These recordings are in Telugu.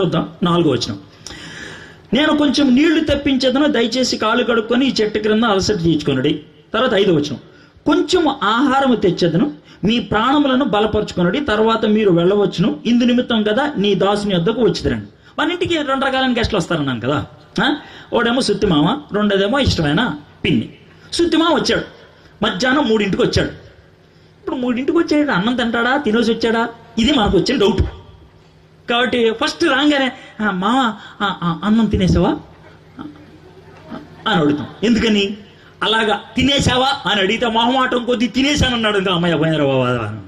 చూద్దాం. నాలుగో వచ్చిన నేను కొంచెం నీళ్ళు తెప్పించేదను దయచేసి కాళ్ళు కడుక్కొని ఈ చెట్టు క్రింద అలసట తీర్చుకున్నాడు తర్వాత ఐదో వచనం. కొంచెం ఆహారం తెచ్చేదను మీ ప్రాణములను బలపరుచుకున్నాడు తర్వాత మీరు వెళ్ళవచ్చును. ఇందు నిమిత్తం కదా నీ దాసుని వద్దకు వచ్చిదిరండి. మన ఇంటికి రెండు రకాలైన గెస్టులు వస్తారన్నాను కదా. ఆ? ఒకడేమో సుత్తిమామ రెండోదేమో ఇష్టమైన? పిన్ని. సుత్తిమామ వచ్చాడు. మధ్యాహ్నం మూడింటికి వచ్చాడు. ఇప్పుడు మూడింటికి వచ్చాడు అన్నం తింటాడా తినేసి వచ్చాడా? ఇది మనకు వచ్చిన డౌట్. కాబట్టి ఫస్ట్ రాగానే మామ ఆ, అన్నం తినేసావా? అని అడుగుతాం. ఎందుకని? అలాగా తినేసావా? అని అడిగితే మొహమాటం కొద్ది తినేసానన్నాడు ఇంకా అమ్మాయి పోయిన బాబా అని.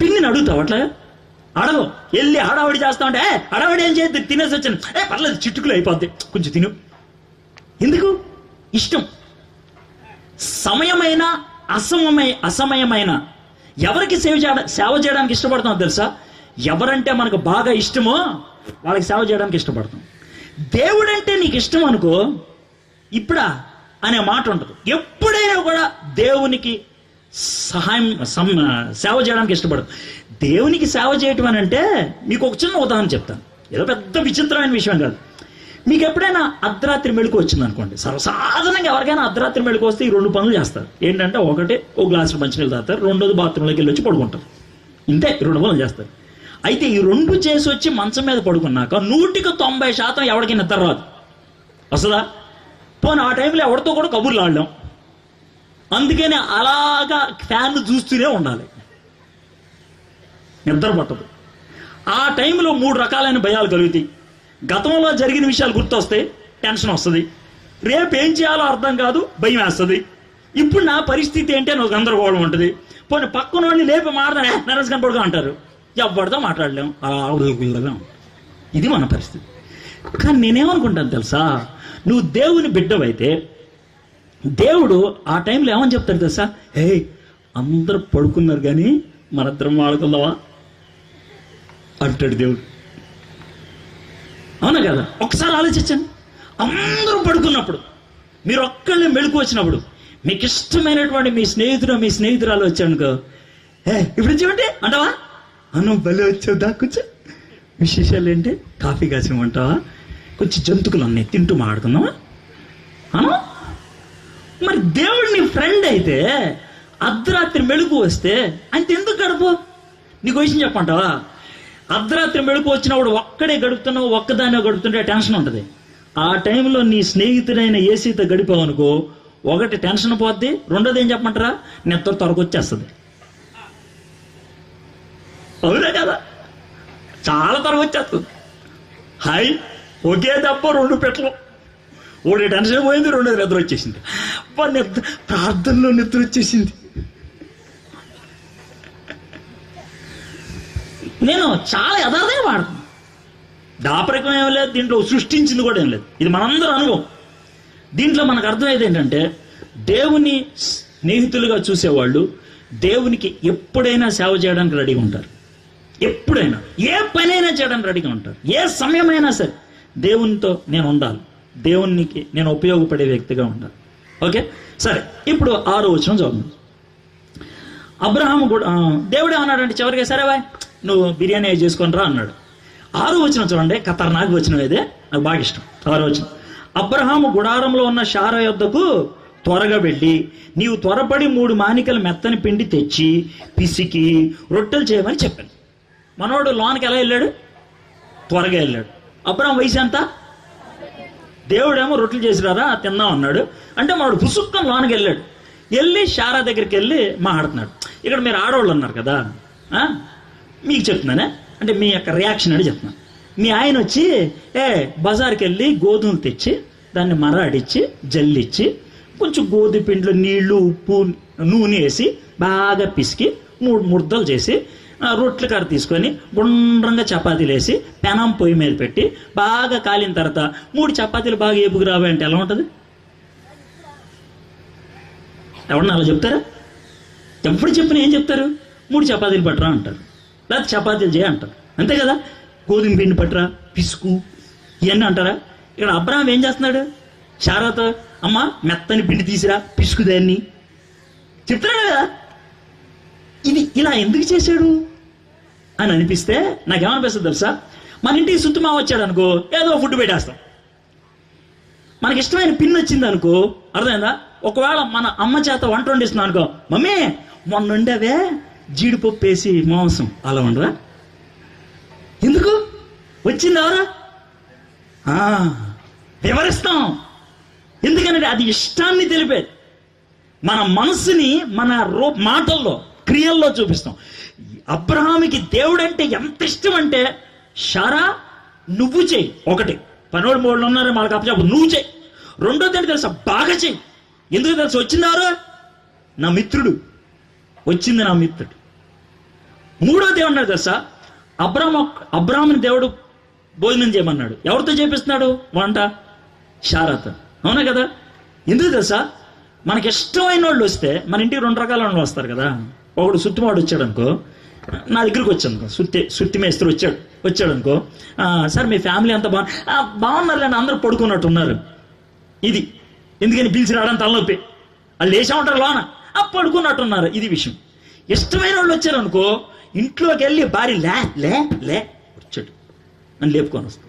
పిన్నిని అడుగుతావు అట్లా? అడవు వెళ్ళి హడావడి చేస్తా ఉంటే "ఏ, హడావిడి ఏం చేయద్దు తినేసి వచ్చాను. ఏ పర్లేదు చిట్టుకులు అయిపోద్ది కొంచెం తిను. ఎందుకు? ఇష్టం. సమయమైన అసమయ అసమయమైన ఎవరికి సేవ చేయడం సేవ చేయడానికి ఇష్టపడతాం తెలుసా? ఎవరంటే మనకు బాగా ఇష్టమో వాళ్ళకి సేవ చేయడానికి ఇష్టపడతాం. దేవుడంటే నీకు ఇష్టం అనుకో ఇప్పుడా అనే మాట ఉండదు ఎప్పుడైనా కూడా దేవునికి సహాయం సం- సేవ చేయడానికి ఇష్టపడదు. దేవునికి సేవ చేయటం అని అంటే మీకు ఒక చిన్న ఉదాహరణ చెప్తాను. ఏదో పెద్ద విచిత్రమైన విషయం కాదు. మీకు ఎప్పుడైనా అర్ధరాత్రి మెళుకు వచ్చింది అనుకోండి సర్వసాధారణంగా ఎవరికైనా అర్ధరాత్రి మెళుకు వస్తే ఈ రెండు పనులు చేస్తారు. ఏంటంటే ఒకటి ఓ గ్లాసు మంచినీళ్ళు తాగుతారు రెండోది బాత్రూంలోకి వెళ్ళి వచ్చి పడుకుంటారు. ఇంతే ఈ రెండు పనులు చేస్తారు. అయితే ఈ రెండు చేసి వచ్చి మంచం మీద పడుకున్నాక నూటికి తొంభై శాతం ఎవరికి నిద్ర రాదు. వస్తుందా పోనీ ఆ టైంలో ఎవరితో కూడా కబుర్లు ఆడలేం. అందుకనే అలాగా ఫ్యాన్ చూస్తూనే ఉండాలి. నిద్ర పట్టదు. ఆ టైంలో మూడు రకాలైన భయాలు కలుగుతాయి. గతంలో జరిగిన విషయాలు గుర్తొస్తాయి టెన్షన్ వస్తుంది. రేపు ఏం చేయాలో అర్థం కాదు భయం వేస్తుంది. ఇప్పుడు నా పరిస్థితి ఏంటి అని ఒక గందరగోళం ఉంటుంది. పోనీ పక్కన వాళ్ళని లేపి మాట్లాడే నరేష్ కనపడుగా అంటారు. ఎవరితో మాట్లాడలేం. అలా ఇది మన పరిస్థితి. కానీ నేనేమనుకుంటాను తెలుసా? నువ్వు దేవుని బిడ్డవైతే దేవుడు ఆ టైంలో ఏమని చెప్తాడు తెలుసా? హే అందరూ పడుకున్నారు కానీ మనద్దరం వాడుకుందావా అంటాడు దేవుడు. అవునా కదా? ఒకసారి ఆలోచించండి. అందరూ పడుకున్నప్పుడు మీరు ఒక్కళ్ళే మెళుకు వచ్చినప్పుడు మీకు ఇష్టమైనటువంటి మీ స్నేహితుడు మీ స్నేహితురాలు వచ్చానుకో ఏ ఇప్పుడు చూడండి అంటావా? అన్నం బలి వచ్చావు దా కూర్చో. విశేషాలు ఏంటి? కాఫీ కాసిమంటావా కొంచెం జంతుకులు ఉన్నాయి తింటూ మాట్లాడుకుందామా? అను మరి దేవుడు నీ ఫ్రెండ్ అయితే అర్ధరాత్రి మెళుకు వస్తే అంత ఎందుకు గడుపు నీకు విషయం చెప్పంటావా అర్ధరాత్రి మెళుకు వచ్చినప్పుడు ఒక్కడే గడుపుతున్నావు ఒక్కదానే గడుపుతుంటే టెన్షన్ ఉంటుంది. ఆ టైంలో నీ స్నేహితుడైన ఏసీతో గడిపావు అనుకో ఒకటి టెన్షన్ పోద్ది రెండోది ఏం చెప్పమంటారా? నిద్ర త్వరకు వచ్చేస్తుంది అవునా కదా? చాలా త్వరగా వచ్చేస్తుంది హాయ్ ఒకే తప్ప రెండు పెట్టలు. ఒకటి టెన్షన్ పోయింది రెండోది నిద్ర వచ్చేసింది. నిద్ర ప్రార్థనలో నిద్ర వచ్చేసింది. నేను చాలా యథార్థంగా వాడుతున్నాను దాపరికం ఏం లేదు దీంట్లో సృష్టించింది కూడా ఏం లేదు. ఇది మనందరూ అనుభవం. దీంట్లో మనకు అర్థమయ్యేది ఏంటంటే దేవుని స్నేహితులుగా చూసేవాళ్ళు దేవునికి ఎప్పుడైనా సేవ చేయడానికి రెడీగా ఉంటారు. ఎప్పుడైనా. ఏ పనైనా చేయడానికి రెడీగా ఉంటారు. ఏ సమయమైనా సరే దేవునితో నేను ఉండాలి. దేవునికి నేను ఉపయోగపడే వ్యక్తిగా ఉండాలి. ఓకే? సరే ఇప్పుడు ఆరో వచ్చిన చూద్దాం అబ్రహాము కూడా దేవుడే దేవుడు అంటే చివరికి సరే బాయ్? నువ్వు బిర్యానీ అవి చేసుకొని రా అన్నాడు. ఆరో వచ్చిన చూడండి ఖతర్నాక్ వచ్చిన ఇదే నాకు బాగా ఇష్టం. ఆరో వచ్చిన అబ్రహాము గుడారంలో ఉన్న శార యొద్దకు త్వరగా వెళ్ళి నీవు త్వరపడి మూడు మానికలు మెత్తని పిండి తెచ్చి పిసికి రొట్టెలు చేయమని చెప్పాను. మనోడు లోనికి ఎలా వెళ్ళాడు? త్వరగా వెళ్ళాడు. అబ్రహం వయసు ఎంత? దేవుడేమో రొట్టెలు చేసిరారా తిందాం అన్నాడు. అంటే మనోడు పుసుక్కం లోనికి వెళ్ళాడు. వెళ్ళి షారా దగ్గరికి వెళ్ళి మాట్లాడుతున్నాడు. ఇక్కడ మీరు ఆడవాళ్ళు ఉన్నారు కదా. మీకు చెప్తున్నానే? అంటే మీ యొక్క రియాక్షన్ అని చెప్తున్నాను మీ ఆయన వచ్చి ఏ బజార్కి వెళ్ళి గోధుమలు తెచ్చి దాన్ని మరాడిచ్చి జల్లిచ్చి కొంచెం గోధుమ పిండిలో నీళ్ళు ఉప్పు నూనె వేసి బాగా పిసికి మూడు ముద్దలు చేసి రొట్ల రొట్టెల కర్ర తీసుకొని గుండ్రంగా చపాతీలు వేసి పెనం పొయ్యి మీద పెట్టి బాగా కాలిన తర్వాత మూడు చపాతీలు బాగా ఏపుకు రావాలి అంటే ఎలా ఉంటుంది? ఎవరన్నా అలా చెప్తారా? ఎప్పుడు చెప్పిన ఏం చెప్తారు? మూడు చపాతీలు పట్టరా అంటారు. లేకపోతే చపాతీలు చేయ అంటారు. అంతే కదా? గోధుమ పిండి పట్టరా పిసుకు ఇవన్నీ అంటారా? ఇక్కడ అబ్రహం ఏం చేస్తున్నాడు? చారాతో అమ్మ మెత్తని పిండి తీసిరా పిసుకు దాన్ని. చెప్తున్నాడు కదా? ఇది ఇలా ఎందుకు చేశాడు? అని అనిపిస్తే నాకేమనిపిస్తుంది తెలుసా? మన ఇంటికి సుత్తుమా వచ్చాడు అనుకో ఏదో ఫుడ్ పెట్టేస్తాం. మనకి ఇష్టమైన పిన్ వచ్చింది అనుకో అర్థమైందా? ఒకవేళ మన అమ్మ చేత వంట వండిస్తున్నాం అనుకో మమ్మీ మొన్న ఉండేవే జీడిపప్పు వేసి మాంసం. అలా ఉండరా ఎందుకు? వచ్చింది ఆ, వివరిస్తాం. ఎందుకంటే అది ఇష్టాన్ని తెలిపేది మన మనసుని మన రూ మాటల్లో క్రియల్లో చూపిస్తాం. అబ్రహామికి దేవుడంటే ఎంత ఇష్టం అంటే షారా నువ్వు చేయి. ఒకటి. పనోడు మూడు ఉన్నారు మళ్ళీ అప్పచెప్పు. నువ్వు చేయి. రెండోది ఏంటి తెలుసా? బాగా చేయి. ఎందుకు తెలుసు? వచ్చిందారు నా మిత్రుడు. వచ్చింది నా మిత్రుడు. మూడోది ఏమన్నాడు తెలుసా? అబ్రామ్ అబ్రాహ్మని దేవుడు భోజనం చేయమన్నాడు. ఎవరితో చేపిస్తున్నాడు? వంట శారత అవునా కదా? ఎందుకు తెలుసా? మనకి ఇష్టమైన వాళ్ళు వస్తే మన ఇంటికి రెండు రకాల వాళ్ళు వస్తారు కదా. ఒకడు సుత్తిమాడు వచ్చాడు అనుకో నా దగ్గరికి వచ్చాడు అనుకో సుత్తి సుత్తి మేస్త్రి వచ్చాడు వచ్చాడు అనుకో సార్ మీ ఫ్యామిలీ అంతా బాగా బాగున్నారు కానీ అందరూ పడుకున్నట్టు ఉన్నారు. ఇది. ఎందుకని పిలిచి రావడం తలనొప్పి. వాళ్ళు లేచా ఉంటారు లోన పడుకున్నట్టున్నారు ఇది విషయం. ఇష్టమైన వాళ్ళు వచ్చారు అనుకో ఇంట్లోకి వెళ్ళి భార్య లే లే లే వచ్చాడు. నన్ను లేపుకొని వస్తాం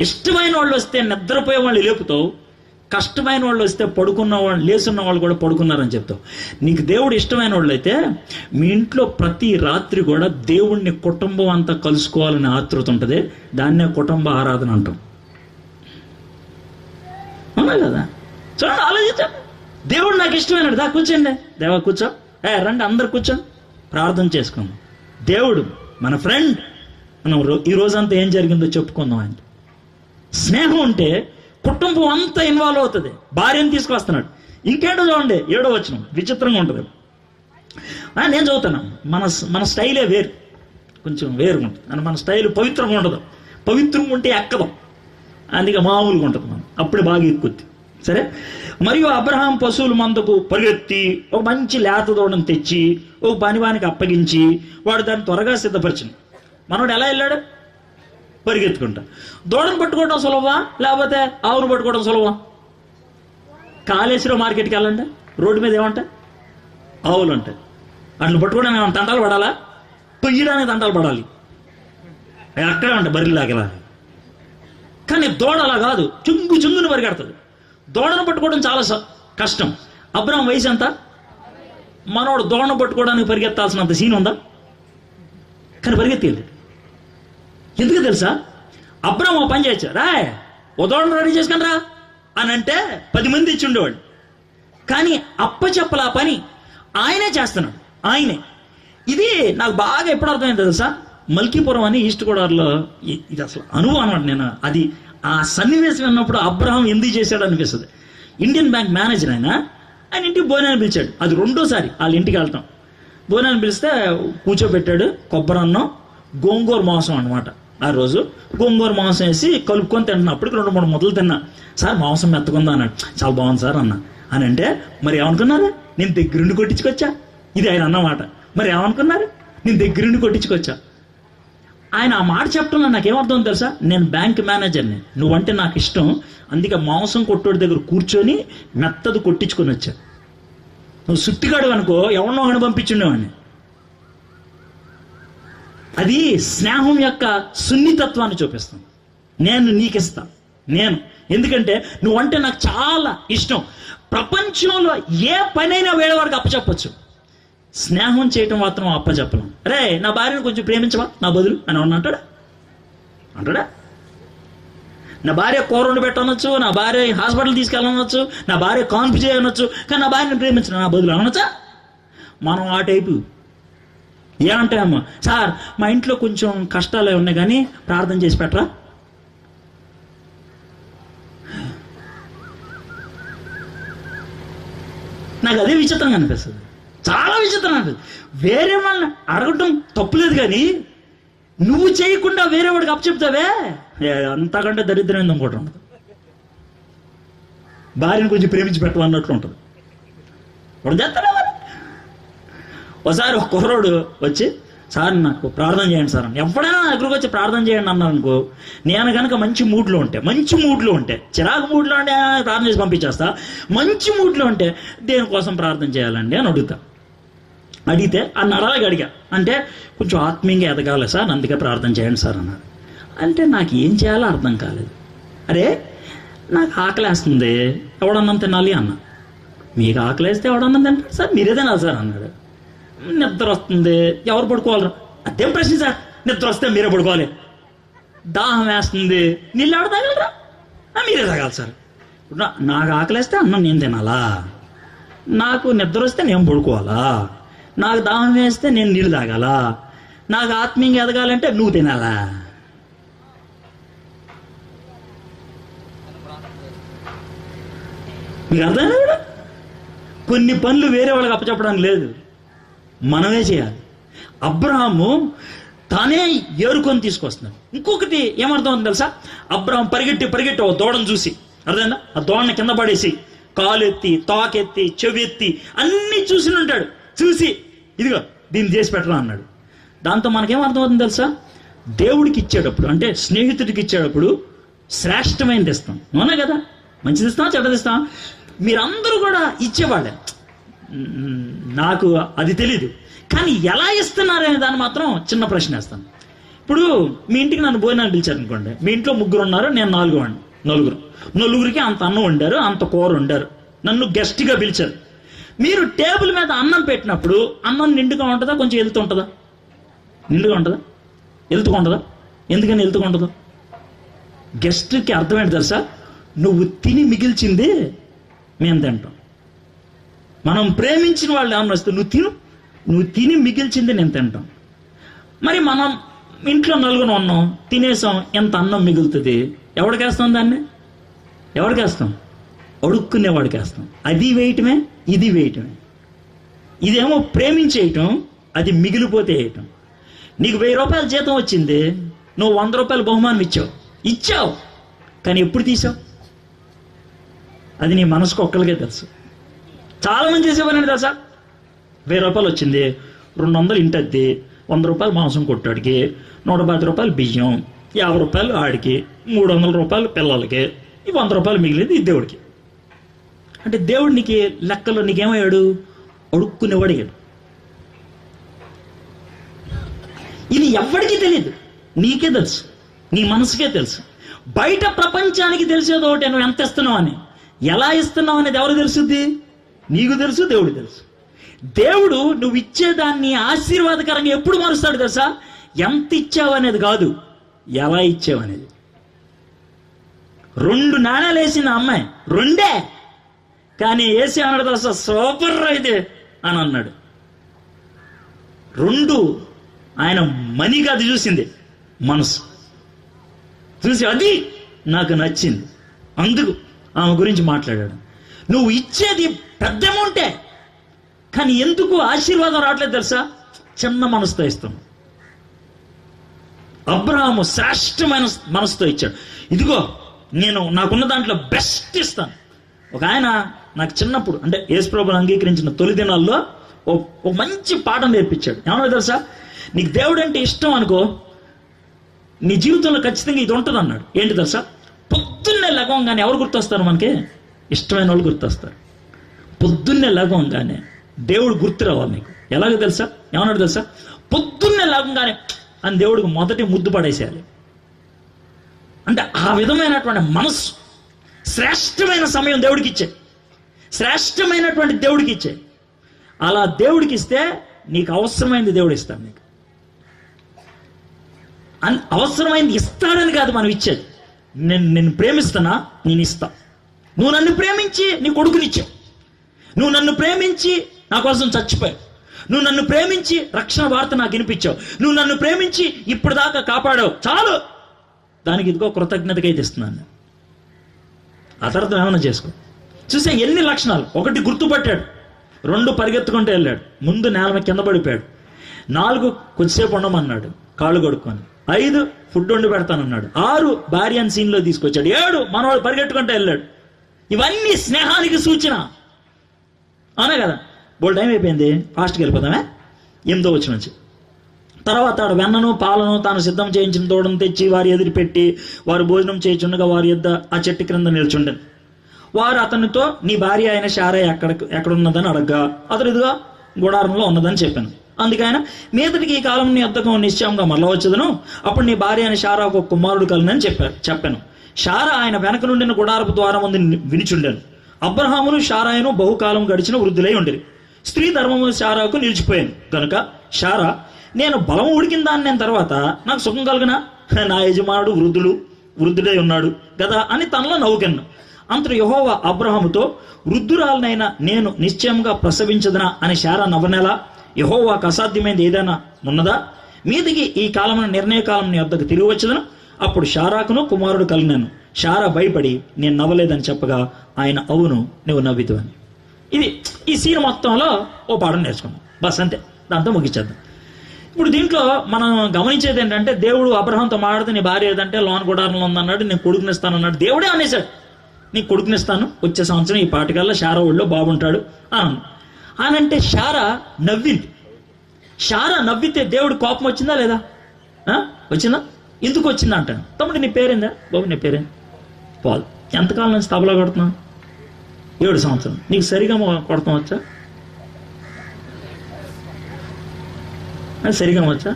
ఇష్టమైన వాళ్ళు వస్తే నిద్రపోయే వాళ్ళు లేపుతావు కష్టమైన వాళ్ళు వస్తే పడుకున్న వాళ్ళు లేచున్న వాళ్ళు కూడా పడుకున్నారని చెప్తావు. నీకు దేవుడు ఇష్టమైన వాళ్ళు అయితే మీ ఇంట్లో ప్రతి రాత్రి కూడా దేవుణ్ణి కుటుంబం అంతా కలుసుకోవాలనే ఆతృత ఉంటుంది. దాన్నే కుటుంబ ఆరాధన అంటాం. అవునా కదా చూడండి ఆలోచించండి. దేవుడు నాకు ఇష్టమైనడు. దా కూర్చోండి. దేవా కూర్చో. ఏ రండి అందరు కూర్చో ప్రార్థన చేసుకుందాం. దేవుడు మన ఫ్రెండ్ మనం రో- ఈ రోజంతా ఏం జరిగిందో చెప్పుకుందాం ఆయన. స్నేహం ఉంటే కుటుంబం అంతా ఇన్వాల్వ్ అవుతుంది. భార్యను తీసుకొస్తున్నాడు ఇంకేంటో చూడండి ఏడో వచ్చిన విచిత్రంగా ఉంటుంది. నేను చదువుతాను మన మన స్టైలే వేరు. కొంచెం వేరుగా ఉంటుంది. మన స్టైల్ పవిత్రంగా ఉండదు పవిత్రంగా ఉంటే ఎక్కదాం. అందుకే మామూలుగా ఉంటుంది మనం. అప్పుడు బాగా ఎక్కుద్ది సరే? మరియు అబ్రహాం పశువుల మందకు పరిగెత్తి ఒక మంచి లేత దూడను తెచ్చి ఓ పనివానికి అప్పగించి వాడు దాన్ని త్వరగా సిద్ధపరిచింది. మనోడు ఎలా వెళ్ళాడు? పరిగెత్తుకుంటా. దూడను పట్టుకోవడం సులభమా? లేకపోతే ఆవును పట్టుకోవడం సులభమా? కాళేశ్వరం మార్కెట్కి వెళ్ళండి. రోడ్డు మీద ఏమంటాయి ఆవులు ఉంటాయి వాటిని పట్టుకోవడానికి ఏమైనా తంటాలు పడాలా? తొయ్యడానికి తంటాలు పడాలి. అవి అక్కడే ఉంటాయి బరిలాగా కానీ దూడ అలా కాదు. చుంగు చుంగుని పరిగెడుతుంది. దూడను పట్టుకోవడం చాలా కష్టం. అబ్రాహం వయసు ఎంత? మనోడు దోణ పట్టుకోవడానికి పరిగెత్తాల్సినంత సీన్ ఉందా? కానీ పరిగెత్తేది ఎందుకు తెలుసా? అబ్రహం ఓ పని చేయొచ్చు రా ఓ దూడను రెడీ చేసుకుని రా అని అంటే పది మంది ఇచ్చి ఉండేవాడు కానీ అప్పచెప్పల పని ఆయనే చేస్తున్నాడు. ఆయనే. ఇది నాకు బాగా ఎప్పుడు అర్థమైంది తెలుసా? మల్కీపురం అని ఈస్ట్ గోదావరిలో ఇది అసలు అనుభవం అనమాట నేను. అది ఆ సన్నివేశం విన్నప్పుడు అబ్రహం ఎందుకు చేశాడు అనిపిస్తుంది. ఇండియన్ బ్యాంక్ మేనేజర్ అయినా ఆయన ఇంటికి భోజనాన్ని పిలిచాడు. అది రెండోసారి వాళ్ళ ఇంటికి వెళ్తాం. భోజనాన్ని పిలిస్తే కూర్చోబెట్టాడు కొబ్బరి అన్నం గోంగూర మాంసం అన్నమాట. ఆ రోజు గోంగూర మాంసం వేసి కలుపుకొని తింటున్నప్పటికి రెండు మూడు ముద్దలు తిన్నా. సార్ మాంసం మెత్తకుందా అన్నాడు. చాలా బాగుంది సార్ అన్న. అని అంటే మరి ఏమనుకున్నారు? నేను దగ్గరుండి కొట్టించుకొచ్చా? ఇది ఆయన అన్నమాట. మరి ఏమనుకున్నారు? నేను దగ్గరుండి కొట్టించుకొచ్చా? ఆయన ఆ మాట చెప్పడంలో నాకేమర్థం తెలుసా? నేను బ్యాంక్ మేనేజర్ని. నువ్వంటే నాకు ఇష్టం అందుకే మాంసం కొట్టోడి దగ్గర కూర్చొని మెత్తది కొట్టించుకొని వచ్చా. నువ్వు సుట్టిగాడు అనుకో ఎవరినో అని పంపించుండేవాడిని. అది స్నేహం యొక్క సున్నితత్వాన్ని చూపిస్తాను నేను నీకిస్తా. నేను. ఎందుకంటే నువ్వంటే నాకు చాలా ఇష్టం. ప్రపంచంలో ఏ పనైనా వేరేవాడికి అప్పచెప్పచ్చు. స్నేహం చేయటం మాత్రం అప్పచెప్పలేం రే నా భార్యను కొంచెం ప్రేమించవా నా బదులు అని అవును అంటాడా? అంటాడా? నా భార్య కూర వండి పెట్టనొచ్చు నా భార్య హాస్పిటల్ తీసుకెళ్ళనొచ్చు నా భార్య కాన్పు చేయనొచ్చు కానీ నా భార్యను ప్రేమించిన నా బదులు అనొచ్చా? మనం ఆ టైపు. ఏమంటాయమ్మా సార్ మా ఇంట్లో కొంచెం కష్టాలు ఉన్నాయి కానీ ప్రార్థన చేసి పెట్టరా? నాకు అదే విచిత్రంగా అనిపిస్తుంది. చాలా విచిత్రం అది. వేరే వాళ్ళని అడగటం తప్పులేదు కానీ నువ్వు చేయకుండా వేరే వాడికి అప్పచెప్తావే అంతకంటే దరిద్రం ఏంది ఇంకోటి ఉండదు భార్యను కొంచెం ప్రేమించి పెట్టమన్నట్లు ఉంటుంది. వాడు చేస్తారా ఒకసారి ఒక కుర్రోడు వచ్చి సార్ నాకు ప్రార్థన చేయండి సార్ అని. ఎప్పుడైనా నా దగ్గరకు వచ్చి ప్రార్థన చేయండి అన్నాను అనుకో నేను కనుక మంచి మూడ్లో ఉంటే మంచి మూడ్లో ఉంటే చిరాకు మూడ్లో ఉంటే ప్రార్థన చేసి పంపించేస్తా. మంచి మూడ్లో ఉంటే దేనికోసం ప్రార్థన చేయాలండి? అని అడుగుతా. అడిగితే అన్న అలాగే అడిగా. అంటే కొంచెం ఆత్మీయంగా ఎదగాలి సార్ అందుకే ప్రార్థన చేయండి సార్ అన్నారు. అంటే నాకు ఏం చేయాలో అర్థం కాలేదు. అరే నాకు ఆకలేస్తుంది ఎవడన్నం తినాలి? అన్న. మీకు ఆకలేస్తే ఎవడన్నం తింటాడు సార్? మీరే తినాలి సార్ అన్నాడు. నిద్ర వస్తుంది ఎవరు పడుకోవాలరా? అదేం ప్రశ్న సార్ నిద్ర వస్తే మీరే పడుకోవాలి. దాహం వేస్తుంది నీళ్ళు ఎవడ తాగలరా? మీరే తాగాలి సార్. నాకు ఆకలేస్తే అన్నం నేను తినాలా? నాకు నిద్ర వస్తే నేను పడుకోవాలా? నాకు దాహం వేస్తే నేను నీళ్ళు తాగాల? నాకు ఆత్మీయంగా ఎదగాలంటే నువ్వు తినాలా? మీకు అర్థమైనా కూడా కొన్ని పనులు వేరే వాళ్ళకి అప్పచెప్పడానికి లేదు. మనమే చేయాలి. అబ్రహాము తానే ఏరుకొని తీసుకొస్తున్నాడు. ఇంకొకటి ఏమర్థం ఉంది తెలుసా? అబ్రహం పరిగెట్టి పరిగెట్టి ఓ దోడను చూసి అర్థమైందా? ఆ దోడని కింద పడేసి కాలు ఎత్తి చెవి ఎత్తి అన్నీ చూసి ఉంటాడు. చూసి ఇదిగో దీన్ని చేసి పెట్టరా అన్నాడు. దాంతో మనకేం అర్థమవుతుంది తెలుసా? దేవుడికి ఇచ్చేటప్పుడు అంటే స్నేహితుడికి ఇచ్చేటప్పుడు శ్రేష్టమైనది ఇస్తాం అవునా కదా? మంచిది ఇస్తాం చెడ్డదిస్తాం మీరందరూ కూడా ఇచ్చేవాళ్ళే. నాకు అది తెలీదు. కానీ ఎలా ఇస్తున్నారనే దాన్ని మాత్రం చిన్న ప్రశ్న వేస్తాను. ఇప్పుడు మీ ఇంటికి నన్ను భోజనాలు పిలిచారు అనుకోండి మీ ఇంట్లో ముగ్గురు ఉన్నారు నేను నాలుగు వాడిని నలుగురు. నలుగురికి అంత అన్నం వండారు అంత కూర వండారు. నన్ను గెస్ట్గా పిలిచారు. మీరు టేబుల్ మీద అన్నం పెట్టినప్పుడు అన్నం నిండుగా ఉంటుందా కొంచెం వెళ్తూ ఉంటుందా? నిండుగా ఉంటుందా? వెళ్తుగా ఉంటుందా? ఎందుకని ఎలుతుగా ఉంటుందా? గెస్ట్కి అర్థమైంది తెలుసా? నువ్వు తిని మిగిల్చింది మేము తింటాం. మనం ప్రేమించిన వాళ్ళు ఏమన్నా వస్తే నువ్వు తిను నువ్వు తిని మిగిల్చింది నేను తింటాం. మరి మనం ఇంట్లో నలుగురు ఉన్నాం తినేసాం ఎంత అన్నం మిగులుతుంది? ఎవడికేస్తాం దాన్ని? ఎవడికేస్తాం? అడుక్కునేవాడికి వేస్తాం అది వేయటమే ఇది వేయటమే. ఇదేమో ప్రేమించేయటం అది మిగిలిపోతే వేయటం. నీకు వెయ్యి రూపాయల జీతం వచ్చింది నువ్వు వంద రూపాయలు బహుమానం ఇచ్చావు. ఇచ్చావు కానీ ఎప్పుడు తీసావు? అది నీ మనసుకు ఒక్కరికే తెలుసు. చాలామంది చేసేవారండి తెలుసా? వెయ్యి రూపాయలు వచ్చింది రెండు వందలు ఇంటద్ది వంద రూపాయలు మాంసం కొట్టాడికి నూట పది రూపాయలు బియ్యం యాభై రూపాయలు ఆడికి మూడు వందల రూపాయలు పిల్లలకి ఈ వంద రూపాయలు మిగిలింది ఈ దేవుడికి. అంటే దేవుడు నీకు లెక్కలో నీకేమయ్యాడు? అడుక్కునేవాడు అయ్యాడు ఇది ఎవ్వడికి తెలియదు నీకే తెలుసు. నీ మనసుకే తెలుసు. బయట ప్రపంచానికి తెలిసేది ఒకటి నువ్వు ఎంత ఇస్తున్నావు అని. ఎలా ఇస్తున్నావు అనేది ఎవరు తెలుసుద్ది? నీకు తెలుసు దేవుడు తెలుసు. దేవుడు నువ్వు ఇచ్చేదాన్ని ఆశీర్వాదకరంగా ఎప్పుడు మారుస్తాడు తెలుసా? ఎంత ఇచ్చావు అనేది కాదు ఎలా ఇచ్చావు అనేది. రెండు నాణాలు వేసిన అమ్మాయి. రెండే. కానీ ఏసీ అన్నాడు తెలుసా సూపర్ అయితే అని అన్నాడు. రెండు ఆయన మణిగా అది చూసింది మనసు. చూసి అది నాకు నచ్చింది. అందుకు ఆమె గురించి మాట్లాడాడు. నువ్వు ఇచ్చేది పెద్ద అమౌంటే కానీ ఎందుకు ఆశీర్వాదం రావట్లేదు తెలుసా? చిన్న మనసుతో ఇస్తాం. అబ్రహాము శ్రేష్టమైన మనసుతో ఇచ్చాడు. ఇదిగో నేను నాకున్న దాంట్లో బెస్ట్ ఇస్తాను. ఒక ఆయన నాకు చిన్నప్పుడు అంటే యేసుప్రభుని అంగీకరించిన తొలి దినాల్లో ఓ- ఒక మంచి పాఠం నేర్పించాడు. ఏమన్నా తెలుసా? నీకు దేవుడు అంటే ఇష్టం అనుకో నీ జీవితంలో ఖచ్చితంగా ఇది ఉంటుంది అన్నాడు. ఏంటి తెలుసా? పొద్దున్నే లగవంగానే ఎవరు గుర్తొస్తారు మనకి? ఇష్టమైన వాళ్ళు గుర్తొస్తారు. పొద్దున్నే లగవంగానే దేవుడు గుర్తు రావాలి నీకు. ఎలాగో తెలుసా? ఏమన్నాడు తెలుసా? పొద్దున్నే లగంగానే అని దేవుడికి మొదటి ముద్దు పడేసేయాలి. అంటే ఆ విధమైనటువంటి మనస్సు శ్రేష్టమైన సమయం దేవుడికి ఇచ్చే శ్రేష్టమైనటువంటి దేవుడికి ఇచ్చే అలా దేవుడికి ఇస్తే నీకు అవసరమైంది దేవుడు ఇస్తాడు నీకు అవసరమైంది ఇస్తాడని కాదు మనం ఇచ్చేది. నేను నిన్ను ప్రేమిస్తున్నా నేను ఇస్తా. నువ్వు నన్ను ప్రేమించి నీ కొడుకునిచ్చావు నువ్వు నన్ను ప్రేమించి నా కోసం చచ్చిపోయావు. నువ్వు నన్ను ప్రేమించి రక్షణ వార్త నాకు వినిపించావు. నువ్వు నన్ను ప్రేమించి ఇప్పటిదాకా కాపాడావు. చాలు! దానికి ఇదిగో కృతజ్ఞతగా ఇది ఇస్తున్నాను నేను. ఆ తర్వాత ఏమైనా చేసుకో. చూసే ఎన్ని లక్షణాలు. ఒకటి గుర్తుపట్టాడు. రెండు పరిగెత్తుకుంటూ వెళ్ళాడు. ముందు నేల కింద పడిపోయాడు. నాలుగు కొద్దిసేపు ఉండమన్నాడు. కాళ్ళు కొడుకొని ఐదు ఫుడ్ వండి పెడతానన్నాడు. ఆరు భార్య అని సీన్లో తీసుకొచ్చాడు. ఏడు మనవాడు పరిగెట్టుకుంటూ వెళ్ళాడు. ఇవన్నీ స్నేహానికి సూచన. అవునా కదా? బోల్ టైం అయిపోయింది. ఫాస్ట్కి వెళ్ళిపోదామే? ఎనిమిదో వచ్చి నుంచి. తర్వాత వెన్నను పాలను తాను సిద్ధం చేయించిన తోడను తెచ్చి వారి ఎదురు పెట్టి వారు భోజనం చేయించుండగా వారి యొద్ద ఆ చెట్టు క్రింద నిల్చుండను. వారు అతనితో నీ భార్య అయిన శారయ్య ఎక్కడ ఎక్కడున్నదని అడగ్గా. అతడు ఇదిగా గుడారంలో ఉన్నదని చెప్పాను. అందుకైనా మీదటికి ఈ కాలం నీ అద్దకం నిశ్చయంగా మళ్ళవచ్చుదను అప్పుడు నీ భార్య అయిన షారా ఒక కుమారుడు కలనని చెప్పారు చెప్పాను. షారా ఆయన వెనక నుండిన గుడారపు ద్వారం ఉంది వినిచుండాను. అబ్రహామును షారాయను బహుకాలం గడిచిన వృద్ధులై ఉండేది స్త్రీ ధర్మము షారాకు నిలిచిపోయాను. కనుక షారా నేను బలం ఉడికిన దాన్ని నేను తర్వాత నాకు సుఖం కలిగిన? నా యజమానుడు వృద్ధుడు వృద్ధుడై ఉన్నాడు కదా అని తనలో నవ్వుకెన్ను అంతటి యహోవ అబ్రహముతో వృద్ధురాలనైనా నేను నిశ్చయంగా ప్రసవించదనా అని శారా నవ్వనేలా యహోవాకు అసాధ్యమైనది ఏదైనా ఉన్నదా? మీదికి ఈ కాలమున నిర్ణయ కాలం నీ వద్దకు తిరిగి వచ్చదను? అప్పుడు షారాకును కుమారుడు కలిగినాను. షారా భయపడి నేను నవ్వలేదని చెప్పగా ఆయన అవును నువ్వు నవ్విదు ఇది ఈ సీన్ మొత్తంలో ఓ పాఠం నేర్చుకున్నాం. బస్ అంతే. దాంతో ముగించేద్దాం. ఇప్పుడు దీంట్లో మనం గమనించేది ఏంటంటే దేవుడు అబ్రహంతో మాట్లాడితే నీ భార్య ఏదంటే లోన్ గుడారంలో ఉందన్నాడు నేను కొడుకునిస్తాను అన్నాడు దేవుడే అనేశాడు. నీ కొడుకునిస్తాను వచ్చే సంవత్సరం ఈ పాటికల్లా షారా ఊళ్ళో బాగుంటాడు అన్నాను అనంటే షారా నవ్వింది. షారా నవ్వితే దేవుడు కోపం వచ్చిందా లేదా? వచ్చిందా? ఎందుకు వచ్చిందా అంటాను తమ్ముడు నీ పేరేందా? బాబు నీ పేరే పాల్. ఎంతకాలం నుంచి తబలా కొడుతున్నావు? ఏడు సంవత్సరం నీకు సరిగా కొడతాం వచ్చా? ఆ, సరిగా వచ్చా?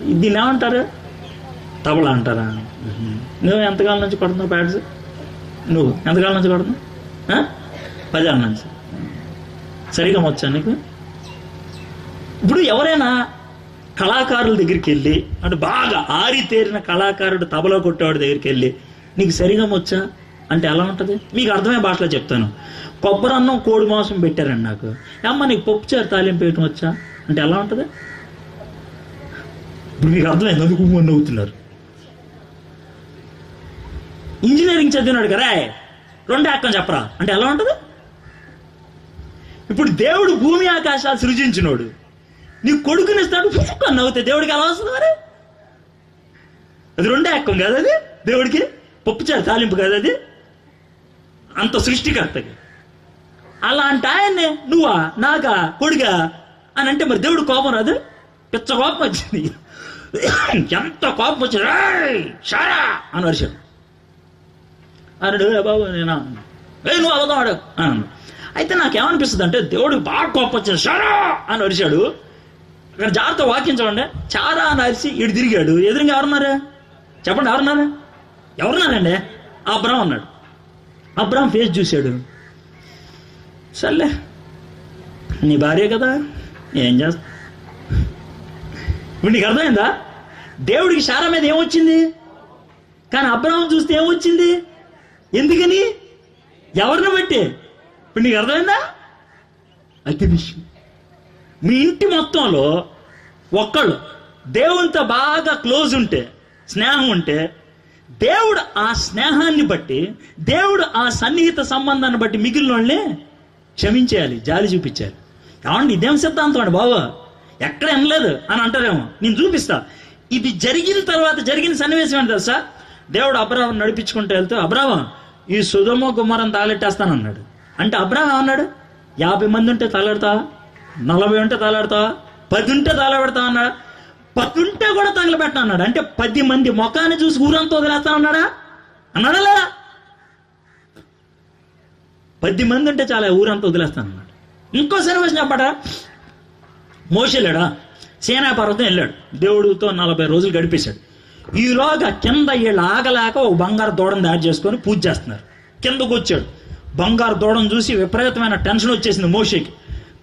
దీన్ని ఏమంటారు? తబలా అంటారా? నువ్వు ఎంతకాలం నుంచి కొడుతున్నావు ప్యాడ్స్? నువ్వు ఎంతకాలం నుంచి కొడుతున్నావు? ఆ? పదేళ్ళ నుంచి. సరిగా వచ్చా నీకు? ఇప్పుడు ఎవరైనా కళాకారుల దగ్గరికి వెళ్ళి అంటే బాగా ఆరితేరిన కళాకారుడు తబలా కొట్టేవాడి దగ్గరికి వెళ్ళి నీకు సరిగా వచ్చా? అంటే ఎలా ఉంటుంది? మీకు అర్థమయ్యే భాషలో చెప్తాను. కొబ్బరి అన్నం కోడి మాంసం పెట్టారండి నాకు. అమ్మ నీకు పప్పు చారు తాలింపు వేయటం వచ్చా అంటే ఎలా ఉంటుంది? ఇప్పుడు మీకు అర్థమైంది అందుకు మొన్న అవుతున్నారు ఇంజనీరింగ్ చదివినాడు కదా రెండు అక్కని చెప్పరా? అంటే ఎలా ఉంటుంది? ఇప్పుడు దేవుడు భూమి ఆకాశాలు సృజించినోడు. నీ కొడుకునిస్తాడు పుట్టుకొని నవ్వుతాయి దేవుడికి ఎలా వస్తుంది మరి? అది రెండే అక్కం కదా అది? దేవుడికి పప్పుచారు తాలింపు కదా అది? అంత సృష్టికర్తకి. అలాంటి ఆయన్ని నువ్వా నాకా కొడుగా అని అంటే మరి దేవుడు కోపం రాదు? పిచ్చ కోపం వచ్చింది. ఎంత కోపం వచ్చింది? సారా అని అరిచాడు. అన్నాడు బాబు నేనా? ఏ నువ్వు అవదాడు అన్నాడు. అయితే నాకేమనిపిస్తుంది అంటే దేవుడికి బాగా కోపం వచ్చింది సారా అని అరిచాడు. అక్కడ జాగ్రత్త వాక్యం చూడండి చారా అని అరిచి ఇటు తిరిగాడు. ఎదురుగా ఎవరున్నారా? చెప్పండి ఎవరున్నారా? ఎవరున్నారండి? అబ్రాహం అన్నాడు. అబ్రాహం ఫేస్ చూశాడు. సర్లే నీ భార్య కదా? ఏం చేస్తా? ఇప్పుడు నీకు అర్థమైందా? దేవుడికి శారా మీద ఏమొచ్చింది? కానీ అబ్రహం చూస్తే ఏమొచ్చింది? ఎందుకని? ఎవరిని బట్టి ఇప్పుడు నీకు అర్థమైందా? అతి విషయం మీ ఇంటి మొత్తంలో ఒక్కళ్ళు దేవునితో బాగా క్లోజ్ ఉంటే స్నేహం ఉంటే దేవుడు ఆ స్నేహాన్ని బట్టి దేవుడు ఆ సన్నిహిత సంబంధాన్ని బట్టి మిగిలిన వాళ్ళని క్షమించేయాలి జాలి చూపించాలి. కావండి ఇదేం సిద్ధాంతం అండి బాబా? ఎక్కడ వినలేదు అని అంటారేమో. నేను చూపిస్తా. ఇది జరిగిన తర్వాత జరిగిన సన్నివేశం ఏంటి తెలుసా? దేవుడు అబ్రాహం నడిపించుకుంటూ వెళ్తూ అబ్రాహం ఈ సుధమో గుమ్మరం తాగెట్టేస్తానన్నాడు అంటే అబ్రాహం అన్నాడు యాభై మంది ఉంటే తగలెడతావా నలభై ఉంటే తగలెడతావా పది ఉంటే తగలబెడతావా అన్నాడు. పది ఉంటే కూడా తగలబెట్టను అన్నాడు అంటే పది మంది ముఖాన్ని చూసి ఊరంతా వదిలేస్తానన్నాడా? అన్నాడా లేదా? పది మంది ఉంటే చాలా ఊరంతా వదిలేస్తానన్నాడు. ఇంకో సన్నివేశం చెప్పడా? మోసెళ్ళాడా సేనా పర్వతం వెళ్ళాడు. దేవుడితో నలభై రోజులు గడిపేశాడు. ఈలోగా కింద వీళ్ళు ఆగలేక ఒక బంగారు దూడను తయారు చేసుకొని పూజ చేస్తున్నారు. కిందకు వచ్చాడు. బంగారు దూడను చూసి విపరీతమైన టెన్షన్ వచ్చేసింది మోషేకి.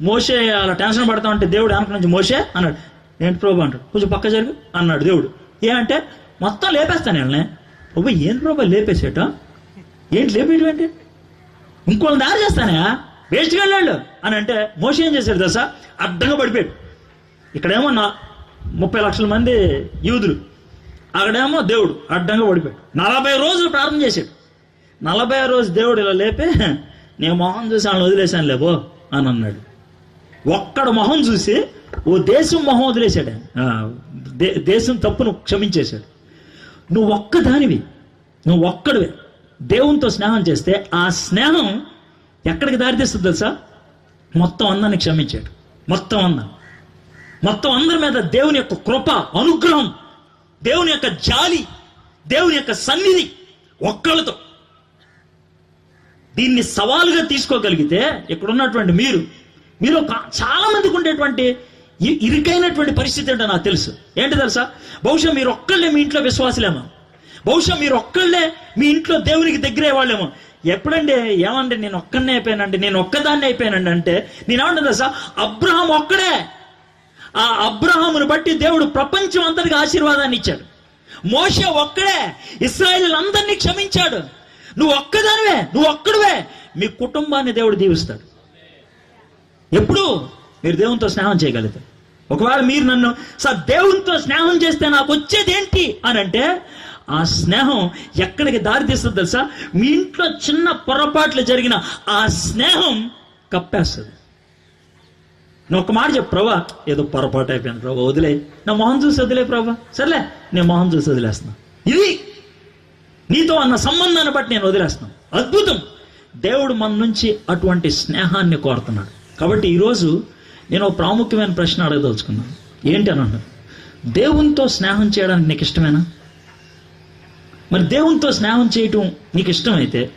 మోషే అలా టెన్షన్ పడతా ఉంటే దేవుడు వెనక నుంచి మోషే అన్నాడు. ఏంటి ప్రభు అంటాడు కొంచెం పక్క జరుగు అన్నాడు దేవుడు. ఏమంటే మొత్తం లేపేస్తాను వీళ్ళని. ప్రభు ఏంటి ప్రభు లేపేసేట? ఏంటి లేపేయడం ఏంటి? ఇంకోళ్ళని దారి చేస్తానే వేస్ట్గా వెళ్ళాడు అని అంటే మోసం ఏం చేశాడు దశ అడ్డంగా పడిపోయాడు ఇక్కడేమో నా ముప్పై లక్షల మంది యూదులు. అక్కడేమో దేవుడు అడ్డంగా పడిపోయాడు. నలభై రోజులు ప్రారంభం చేశాడు. నలభై రోజు దేవుడు ఇలా లేపే నేను మొహం చూసి వాళ్ళని వదిలేశాను లేబో అని అన్నాడు. ఒక్కడ మొహం చూసి ఓ దేశం మొహం వదిలేశాడు. దే- దేశం తప్పును క్షమించేశాడు. నువ్వు ఒక్కదానివి. నువ్వు ఒక్కడివే. దేవునితో స్నేహం చేస్తే ఆ స్నేహం ఎక్కడికి దారితీస్తుంది తెలుసా? మొత్తం అందరిని క్షమించాడు. మొత్తం అందరం మొత్తం అందరి మీద దేవుని యొక్క కృప అనుగ్రహం దేవుని యొక్క జాలి దేవుని యొక్క సన్నిధి ఒక్కళ్ళతో. దీన్ని సవాలుగా తీసుకోగలిగితే ఇక్కడ ఉన్నటువంటి మీరు మీరు చాలా మందికి ఉండేటువంటి ఇరుకైనటువంటి పరిస్థితి ఏంటో నాకు తెలుసు. ఏంటి తెలుసా? బహుశా మీరు ఒక్కళ్ళే మీ ఇంట్లో విశ్వాసులేమో. బహుశా మీరు ఒక్కళ్ళే మీ ఇంట్లో దేవునికి దగ్గరే వాళ్ళేమో. ఎప్పుడండి? ఏమండి? నేను ఒక్కనే అయిపోయానండి. నేను ఒక్కదాన్ని అయిపోయానండి అంటే నేనేమంటే తెలుసా? అబ్రహం ఒక్కడే. ఆ అబ్రహామును బట్టి దేవుడు ప్రపంచం అంతటికి ఆశీర్వాదాన్ని ఇచ్చాడు. మోష ఒక్కడే. ఇస్రాయేల్ అందరినీ క్షమించాడు. నువ్వు ఒక్కదానివే. నువ్వు ఒక్కడివే. మీ కుటుంబాన్ని దేవుడు దీవిస్తాడు. ఎప్పుడు? మీరు దేవునితో స్నేహం చేయగలుగుతారు. ఒకవేళ మీరు నన్ను సార్ దేవునితో స్నేహం చేస్తే నాకు వచ్చేది ఏంటి అని అంటే ఆ స్నేహం ఎక్కడికి దారి తీస్తుంది తెలుసా? మీ ఇంట్లో చిన్న పొరపాట్లు జరిగిన ఆ స్నేహం కప్పేస్తుంది. నువ్వు ఒక మాట చెప్పు ప్రభా ఏదో పొరపాటు అయిపోయింది ప్రభా వదిలే. నా మొహం చూసి వదిలే ప్రభా. సర్లే నేను మొహం చూసి వదిలేస్తున్నా. ఇది నీతో అన్న సంబంధాన్ని బట్టి నేను వదిలేస్తున్నాను అద్భుతం. దేవుడు మన నుంచి అటువంటి స్నేహాన్ని కోరుతున్నాడు. కాబట్టి ఈరోజు నేను ఒక ప్రాముఖ్యమైన ప్రశ్న అడగదలుచుకున్నాను. ఏంటి అని అన్నాడు దేవునితో స్నేహం చేయడానికి నీకు ఇష్టమేనా? మరి దేవునితో స్నేహం చేయటం నీకు ఇష్టమైతే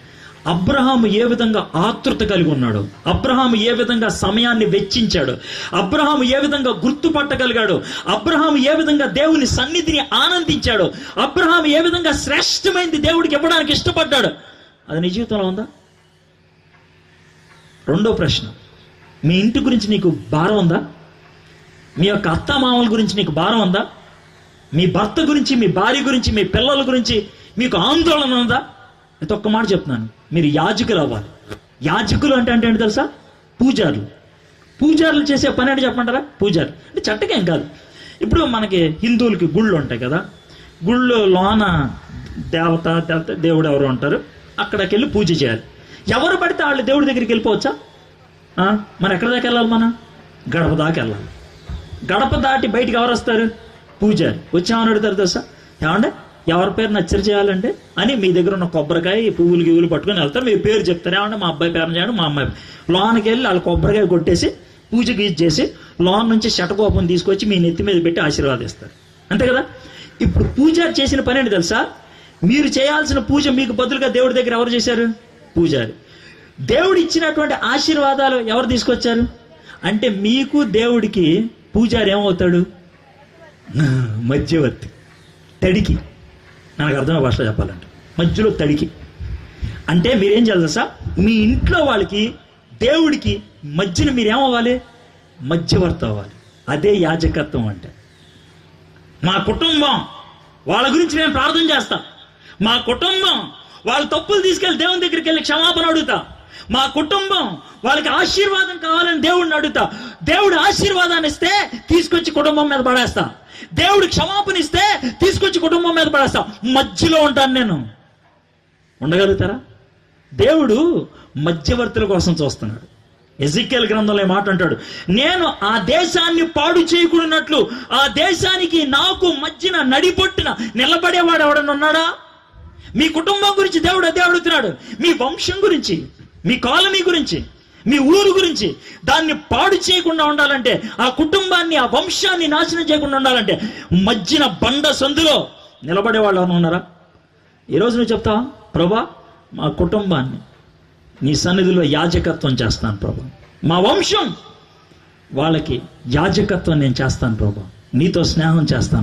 అబ్రహాము ఏ విధంగా ఆతృత కలిగి ఉన్నాడు? అబ్రహాము ఏ విధంగా సమయాన్ని వెచ్చించాడు? అబ్రహాము ఏ విధంగా గుర్తుపట్టగలిగాడు? అబ్రహాము ఏ విధంగా దేవుని సన్నిధిని ఆనందించాడు? అబ్రహాము ఏ విధంగా శ్రేష్టమైనది దేవుడికి ఇవ్వడానికి ఇష్టపడ్డాడు? అది నీ జీవితంలో ఉందా? రెండో ప్రశ్న. మీ ఇంటి గురించి నీకు భారం ఉందా? మీ యొక్క అత్త మామల గురించి నీకు భారం ఉందా? మీ భర్త గురించి మీ భార్య గురించి మీ పిల్లల గురించి మీకు ఆందోళన ఉందా? అయితే ఒక్క మాట చెప్తున్నాను. మీరు యాజకులు అవ్వాలి. యాజకులు అంటే అంటే ఏంటి తెలుసా? పూజారులు. పూజారులు చేసే పని అంటే చెప్పమంటారా? పూజారు అంటే చట్టకేం కాదు. ఇప్పుడు మనకి హిందువులకి గుళ్ళు ఉంటాయి కదా. గుళ్ళు లోన దేవత దేవత దేవుడు ఎవరు ఉంటారు? అక్కడికి వెళ్ళి పూజ చేయాలి. ఎవరు పడితే వాళ్ళు దేవుడి దగ్గరికి వెళ్ళిపోవచ్చా? మనం మరి ఎక్కడి దాకా వెళ్ళాలి మనం? గడప దాకా వెళ్ళాలి. గడప దాటి బయటకు ఎవరు వస్తారు? పూజారి వచ్చామని అడుగుతారు తెలుసా? ఏమంటే ఎవరి పేరు నచ్చరి చేయాలంటే అని మీ దగ్గర ఉన్న కొబ్బరికాయ పువ్వులు గివ్వులు పట్టుకొని వెళ్తారు. మీ పేరు చెప్తారు. ఏమంటే మా అబ్బాయి పేరు చేయండి మా అమ్మాయి లోనికి వెళ్ళి వాళ్ళు కొబ్బరికాయ కొట్టేసి పూజ గీజ్ చేసి లోన్ నుంచి శటకోపం తీసుకొచ్చి మీ నెత్తి మీద పెట్టి ఆశీర్వాదిస్తారు. అంతే కదా? ఇప్పుడు పూజారి చేసిన పని ఏంటి తెలుసా? మీరు చేయాల్సిన పూజ మీకు బదులుగా దేవుడి దగ్గర ఎవరు చేశారు? పూజారి. దేవుడు ఇచ్చినటువంటి ఆశీర్వాదాలు ఎవరు తీసుకొచ్చారు? అంటే మీకు దేవుడికి పూజారి ఏమవుతాడు? మధ్యవర్తి. తడికి. నాకు అర్థమైన భాషలో చెప్పాలంటే. మధ్యలో తడికి. అంటే మీరేం చేయాలి తెలుసా? మీ ఇంట్లో వాళ్ళకి దేవుడికి మధ్యన మీరేమవ్వాలి? మధ్యవర్తి అవ్వాలి. అదే యాజకత్వం అంటే. మా కుటుంబం వాళ్ళ గురించి నేను ప్రార్థన చేస్తా. మా కుటుంబం వాళ్ళ తప్పులు తీసుకెళ్ళి దేవుని దగ్గరికి వెళ్ళి క్షమాపణ అడుగుతా. మా కుటుంబం వాళ్ళకి ఆశీర్వాదం కావాలని దేవుడిని అడుగుతా. దేవుడు ఆశీర్వాదాన్ని ఇస్తే తీసుకొచ్చి కుటుంబం మీద పడేస్తా. దేవుడు క్షమాపణ ఇస్తే తీసుకొచ్చి కుటుంబం మీద పడేస్తా. మధ్యలో ఉంటాను నేను. ఉండగలుగుతారా? దేవుడు మధ్యవర్తుల కోసం చూస్తున్నాడు. ఎజిక్యల్ గ్రంథంలో మాట అంటాడు. నేను ఆ దేశాన్ని పాడు చేయకున్నట్లు ఆ దేశానికి నాకు మధ్యన నడిపొట్టిన నిలబడేవాడు ఎవడన్నా ఉన్నాడా? మీ కుటుంబం గురించి దేవుడు అదే అడుగుతున్నాడు. మీ వంశం గురించి మీ కాలనీ గురించి. మీ ఊరు గురించి దాన్ని పాడు చేయకుండా ఉండాలంటే ఆ కుటుంబాన్ని ఆ వంశాన్ని నాశనం చేయకుండా ఉండాలంటే మధ్యన బండ సందులో నిలబడే వాళ్ళు ఎవరైనా ఉన్నారా ఈరోజు నువ్వు చెప్తావా? ప్రభా మా కుటుంబాన్ని నీ సన్నిధిలో యాజకత్వం చేస్తాను ప్రభా. మా వంశం వాళ్ళకి యాజకత్వం నేను చేస్తాను ప్రభా. నీతో స్నేహం చేస్తాను.